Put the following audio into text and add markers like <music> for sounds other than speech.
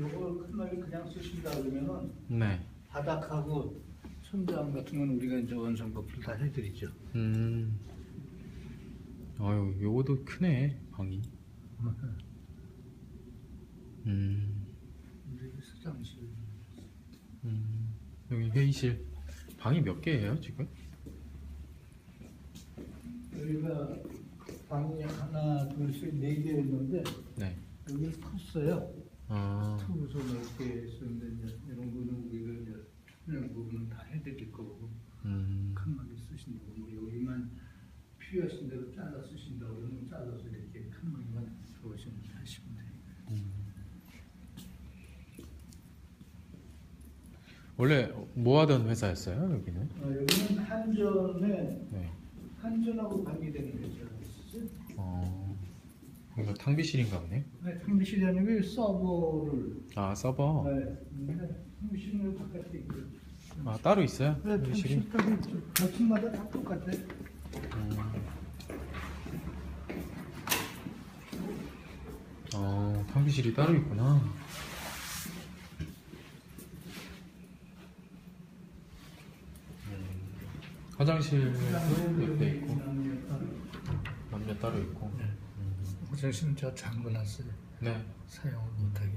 요거 큰말이 그냥 쓰신다 그러면은 네. 바닥하고 천장 같은 건 우리가 이제 원상 버프를 다 해드리죠. 음. 아유, 요거도 크네, 방이. <laughs> 음. 우리 수장실 음. 여기 회의실. 방이 몇 개예요, 지금? 여기가 방이 하나, 둘, 셋, 네 개였는데 네. 여기 컸어요. 아. 투구소 넓게 이제 이런 거는 우리가 이제 그냥 부분은 다 해드릴 거고 음. 칸막이 쓰신다고 뭐 여기만 필요하신 대로 잘라 쓰신다고 그러면 잘라서 이렇게 칸막이만 들어오시면 하시면 돼요. 원래 뭐 하던 회사였어요, 여기는? 어, 여기는 한전에 네. 한전하고 관계되는 탕비실인가 보네. 네, 탕비실이라는 게 서버를 아, 서버. 네, 근데 탕비실은 바깥에 있고 아, 따로 있어요? 네, 회의실이? 탕비실 따로 있죠. 거층마다 다 똑같아요. 음. 어, 탕비실이 따로 있구나. 음. 화장실도 옆에 있고, 남녀 따로 있고. 음. 화장실은 저 잠궈놨어요. 네. 사용을 못하게.